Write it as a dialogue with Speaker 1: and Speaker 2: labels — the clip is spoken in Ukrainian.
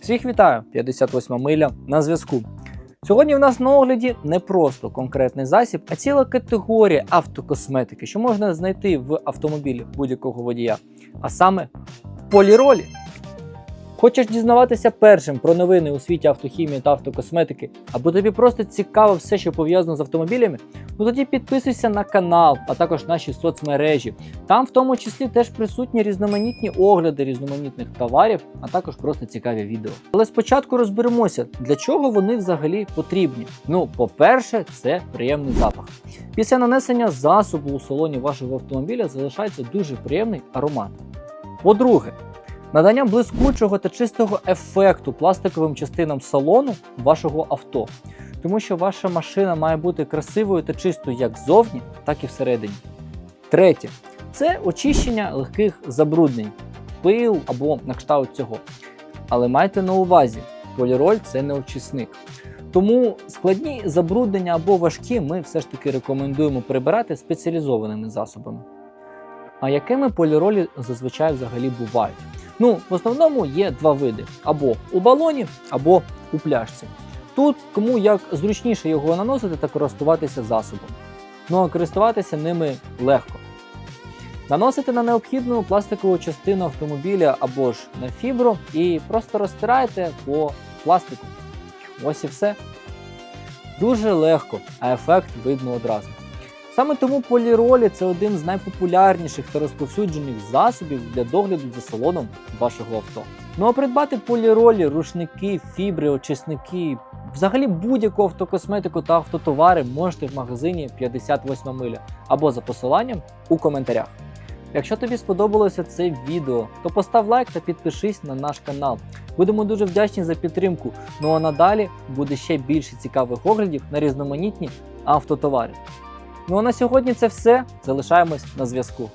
Speaker 1: Всіх вітаю! 58 миля на зв'язку. Сьогодні в нас на огляді не просто конкретний засіб, а ціла категорія автокосметики, що можна знайти в автомобілі будь-якого водія, а саме поліролі. Хочеш дізнаватися першим про новини у світі автохімії та автокосметики, або тобі просто цікаво все, що пов'язано з автомобілями? Ну тоді підписуйся на канал, а також наші соцмережі. Там в тому числі теж присутні різноманітні огляди різноманітних товарів, а також просто цікаві відео. Але спочатку розберемося, для чого вони взагалі потрібні. Ну, по-перше, це приємний запах. Після нанесення засобу у салоні вашого автомобіля залишається дуже приємний аромат. По-друге, надання блискучого та чистого ефекту пластиковим частинам салону вашого авто, тому що ваша машина має бути красивою та чистою як ззовні, так і всередині. Третє це очищення легких забруднень, пил або на кшталт цього. Але майте на увазі, поліроль це не очисник. Тому складні забруднення або важкі ми все ж таки рекомендуємо прибирати спеціалізованими засобами. А якими поліролі зазвичай взагалі бувають? Ну, в основному є два види: або у балоні, або у пляшці. Тут кому як зручніше його наносити та користуватися засобом. Ну а користуватися ними легко. Наносите на необхідну пластикову частину автомобіля або ж на фібру і просто розтираєте по пластику. Ось і все. Дуже легко, а ефект видно одразу. Саме тому поліролі це один з найпопулярніших та розповсюджених засобів для догляду за салоном вашого авто. Ну а придбати поліролі, рушники, фібри, очисники, взагалі будь-яку автокосметику та автотовари можете в магазині 58 миля або за посиланням у коментарях. Якщо тобі сподобалося це відео, то постав лайк та підпишись на наш канал. Будемо дуже вдячні за підтримку. Ну а надалі буде ще більше цікавих оглядів на різноманітні автотовари. Ну а на сьогодні це все. Залишаємось на зв'язку.